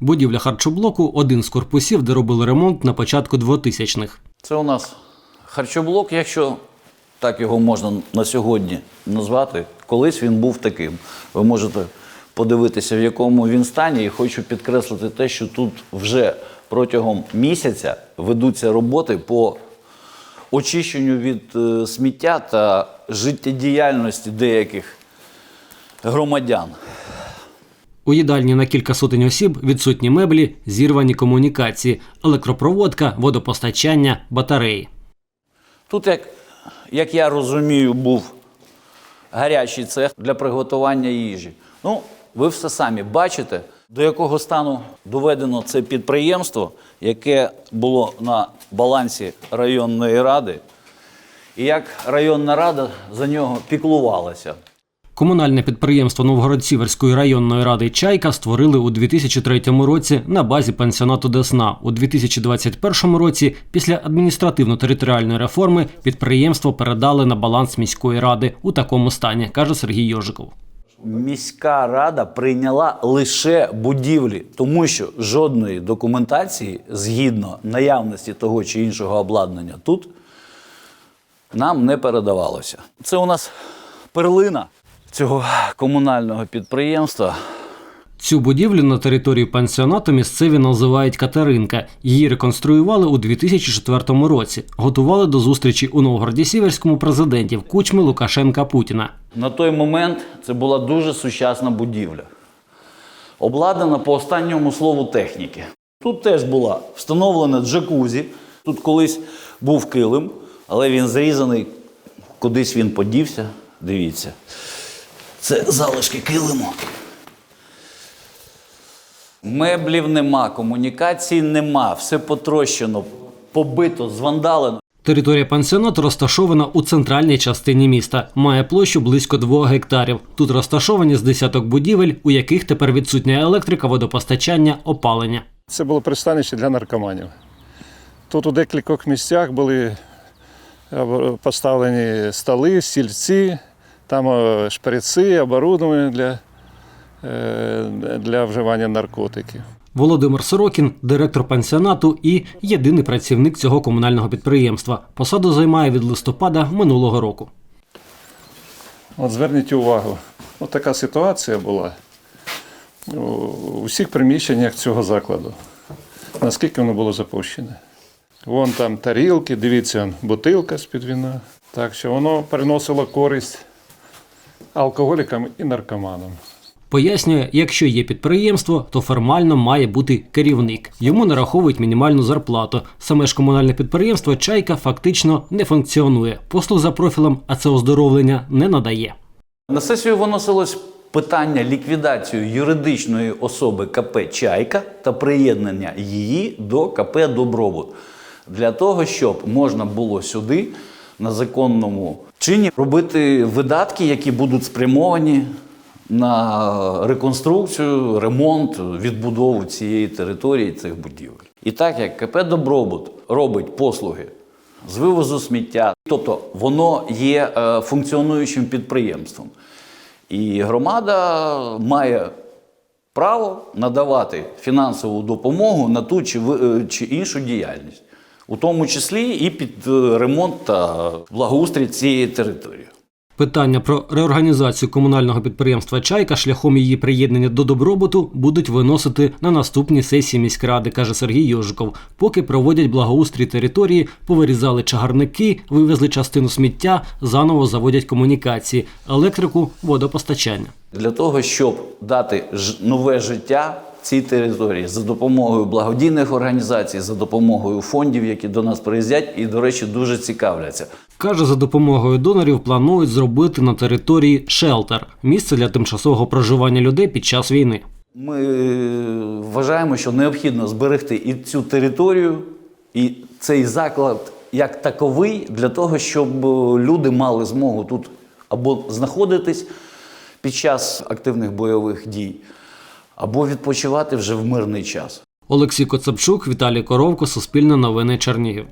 Будівля харчоблоку один з корпусів, де робили ремонт на початку 2000-х. Це у нас харчоблок, якщо так його можна на сьогодні назвати. Колись він був таким. Ви можете подивитися, в якому він стані, і хочу підкреслити те, що тут вже протягом місяця ведуться роботи по очищенню від е, сміття та життєдіяльності деяких громадян. У їдальні на кілька сотень осіб відсутні меблі, зірвані комунікації, електропроводка, водопостачання, батареї. Тут, як, як я розумію, був гарячий цех для приготування їжі. Ну, ви все самі бачите, до якого стану доведено це підприємство, яке було на балансі районної ради, і як районна рада за нього піклувалася. Комунальне підприємство Новгород-Сіверської районної ради Чайка створили у 2003 році на базі пансіонату Десна. У 2021 році, після адміністративно-територіальної реформи, підприємство передали на баланс міської ради у такому стані, каже Сергій Йожиков. Міська рада прийняла лише будівлі, тому що жодної документації згідно наявності того чи іншого обладнання тут нам не передавалося. Це у нас перлина цього комунального підприємства. Цю будівлю на території пансіонату місцеві називають Катеринка. Її реконструювали у 2004 році. Готували до зустрічі у Новгороді Сіверському президентів Кучми Лукашенка Путіна. На той момент це була дуже сучасна будівля, обладнана по останньому слову техніки. Тут теж була встановлена джакузі. Тут колись був килим, але він зрізаний, кудись він подівся. Дивіться. Це залишки килиму. Меблів нема, комунікацій нема, все потрощено, побито, звандалено. Територія пансіонату розташована у центральній частині міста. Має площу близько 2 гектарів. Тут розташовані з десяток будівель, у яких тепер відсутня електрика, водопостачання, опалення. Це було пристанище для наркоманів. Тут у декількох місцях були е, поставлені столи, стільці, там е, шприци, оборудовання для, е, для вживання наркотиків. Володимир Сорокін, директор пансіонату і єдиний працівник цього комунального підприємства. Посаду займає від листопада минулого року. От зверніть увагу, от така ситуація була у всіх приміщеннях цього закладу. Наскільки воно було запущене. Вон там тарілки, дивіться, бутилка з-під вина. Так що воно приносило користь алкоголікам і наркоманам. Пояснює, якщо є підприємство, то формально має бути керівник. Йому нараховують мінімальну зарплату. Саме ж комунальне підприємство Чайка фактично не функціонує. Послуг за профілем, а це оздоровлення не надає. На сесію виносилось питання ліквідації юридичної особи КП Чайка та приєднання її до КП Добробут для того, щоб можна було сюди на законному чині робити видатки, які будуть спрямовані на реконструкцію, ремонт, відбудову цієї території цих будівель. І так як КП Добробут робить послуги з вивозу сміття, тобто воно є е, функціонуючим підприємством. І громада має право надавати фінансову допомогу на ту чи, е, чи іншу діяльність, у тому числі і під е, ремонт та благоустрій цієї території. Питання про реорганізацію комунального підприємства Чайка шляхом її приєднання до добробуту будуть виносити на наступній сесії міськради, каже Сергій Йожиков. Поки проводять благоустрій території, повирізали чагарники, вивезли частину сміття, заново заводять комунікації, електрику, водопостачання. Для того, щоб дати нове життя цій території за допомогою благодійних організацій, за допомогою фондів, які до нас приїздять і, до речі, дуже цікавляться. Каже, за допомогою донорів планують зробити на території шелтер місце для тимчасового проживання людей під час війни. Ми е, вважаємо, що необхідно зберегти і цю територію, і цей заклад як таковий, для того, щоб е, люди мали змогу тут або знаходитись під час активних бойових дій, або відпочивати вже в мирний час. Олексій Коцапчук, Віталій Коровко, Суспільне новини Чернігів.